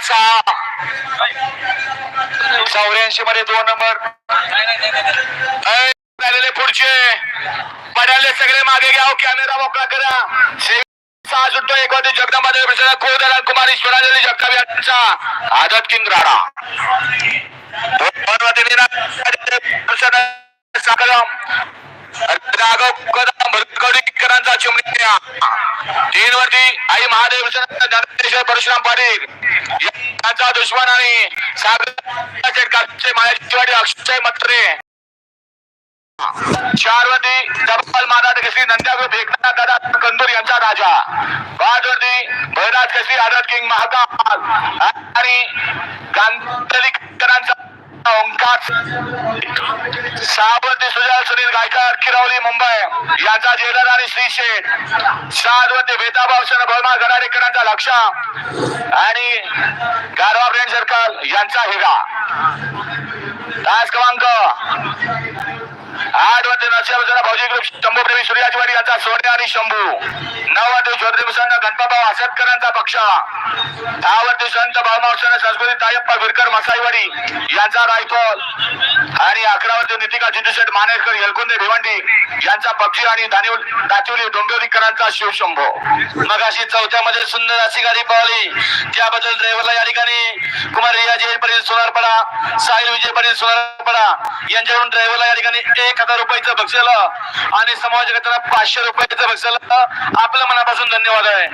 क्रमांक चौऱ्याऐंशी मध्ये दोन नंबर. झालेले पुढचे. पडाले सगळे मागे घ्या हो, कॅमेरा मोकळा करा. सहा सुटतो एक होती जगदंबा देवी प्रसन्न कोदरा कुमार ईश्वरादेवी जगताप यांचा आदत किंग राणा. दोन वरती निरा- साकरम राघव कदम चिमण्या. तीन वरती आई महादेव ज्ञानेश्वर परशुराम पाटील. यांचा दुश्मन आणि माझ्या अक्षय मत्रे चार वरती डबल महाराज कसरी नंद्याग भेकनाथ दादा कंदूर यांचा राजा. पाच वरती भैराज कसरी आझाद किंग महाकाल. आणि गांधलीकरांचा ओंकार. सहावरती सुजल सुनील गायकर किरवली मुंबई यांचा जेलर आणि श्री शेठ. सात वरती भेदाभाव भरमा गराडेकरांचा लक्ष. आणि गारवा ब्रेंड सर्कल यांचा हिरा. तास क्रमांक आठ वरती नरसिंह भाऊजी ग्रुप शंभू प्रेमी सूर्याजवाडी यांचा सोने आणि शंभू. नऊ वरती ज्योती प्रसन्न गणपतराव आसतकरांचा पक्ष. दहा वरती संत भावमावसन संस्कृती तायप्पा विरकर मसाईवाडी यांचा रायफल. आणि अकरा कृतिका नितिका जिंदूशेठ मानेरकर येलकुंदे भिवंडी यांचा पबजी आणि दानिव दातिवली डोंबिवलीकरांचा शिवशंभो. मग अशी चौथ्यामध्ये सुंदर अशी गाडी पळाली. त्याबद्दल ड्रायव्हरला या ठिकाणी कुमार रियाजी पाटील सोनारपडा साहिल विजय पाटील सोनारपडा यांच्याकडून ड्रायव्हरला या ठिकाणी एक हजार रुपयाचं बक्षलं आणि समाज पाचशे रुपयाचं बक्षलं आपलं मनापासून धन्यवाद आहे.